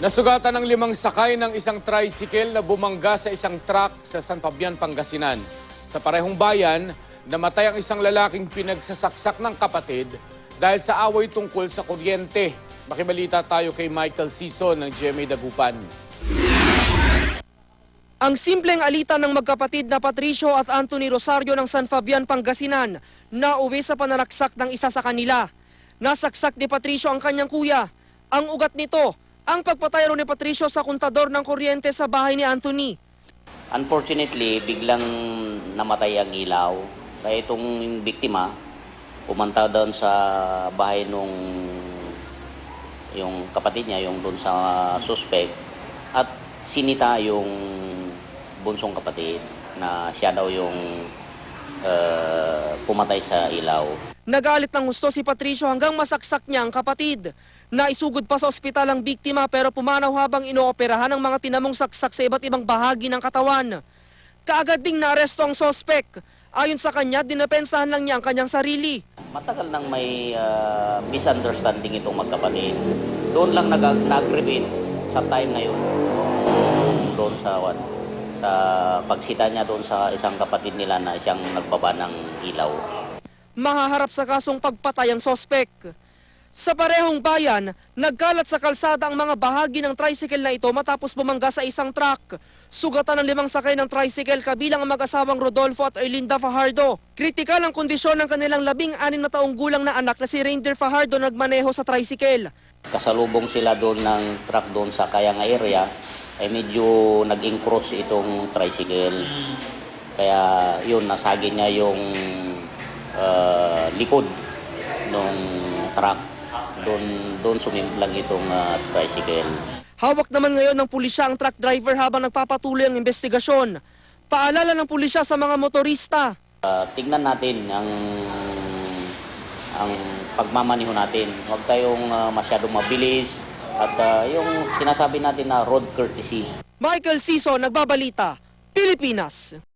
Nasugatan ng limang sakay ng isang tricycle na bumangga sa isang truck sa San Fabian, Pangasinan. Sa parehong bayan, namatay ang isang lalaking pinagsasaksak ng kapatid dahil sa away tungkol sa kuryente. Makibalita tayo kay Michael Sison ng GMA Dagupan. Ang simpleng alitan ng magkapatid na Patricio at Anthony Rosario ng San Fabian, Pangasinan na uwi sa pananaksak ng isa sa kanila. Nasaksak ni Patricio ang kanyang kuya. Ang ugat nito, ang pagpatay ni Patricio sa kontador ng kuryente sa bahay ni Anthony. Unfortunately, biglang namatay ang ilaw. Kaya itong biktima, pumunta doon sa bahay nung yung kapatid niya, yung doon sa suspect, at sinita yung bunsong kapatid na siya daw yung uh, pumatay sa ilaw. Nagalit ng gusto si Patricio hanggang masaksak niya ang kapatid. Naisugod pa sa ospital ang biktima pero pumanaw habang inooperahan ng mga tinamong saksak sa iba't ibang bahagi ng katawan. Kaagad ding naaresto ang sospek. Ayon sa kanya, dinapensahan lang niya ang kanyang sarili. Matagal nang may ah, misunderstanding itong magkapatid. Doon lang nag nag-reveal sa time na yun. Doon sa what, sa pagsita niya doon sa isang kapatid nila na siyang nagbaba ng ilaw. Mahaharap sa kasong pagpatay ang sospek. Sa parehong bayan, nagkalat sa kalsada ang mga bahagi ng tricycle na ito matapos bumangga sa isang truck. Sugatan ng limang sakay ng tricycle kabilang ang mag-asawang Rodolfo at Erlinda Fajardo. Kritikal ang kondisyon ng kanilang labing-anim na taong gulang na anak na si Reindeer Fajardo nagmaneho sa tricycle. Kasalubong sila doon ng truck doon sa Kayang area ay medyo nag-encroach itong tricycle. Kaya yun, nasagi niya yung ah, likod ng truck. Doon, doon sumimplang itong ah, tricycle. Hawak naman ngayon ng pulisya ang truck driver habang nagpapatuloy ang investigasyon. Paalala ng pulisya sa mga motorista. Ah, tignan natin ang ang pagmamaniho natin. Huwag tayong ah, masyadong mabilis at ah, yung sinasabi natin na road courtesy. Michael Siso, Nagbabalita, Pilipinas.